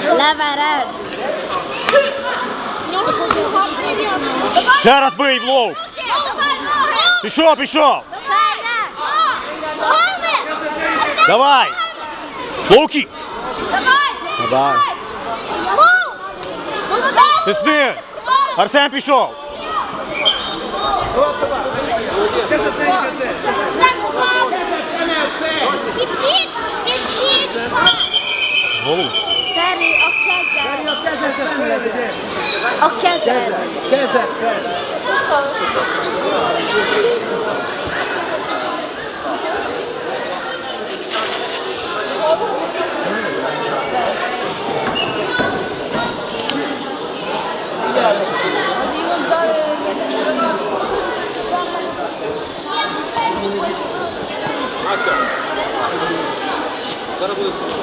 Леверед. Ще раз бий в лоу. Пішов, пішов. Давай. Лоуки. Давай. Тисни. Артем пішов. Голову. Very okay, Very okay, Okay, Hakan. Sana bu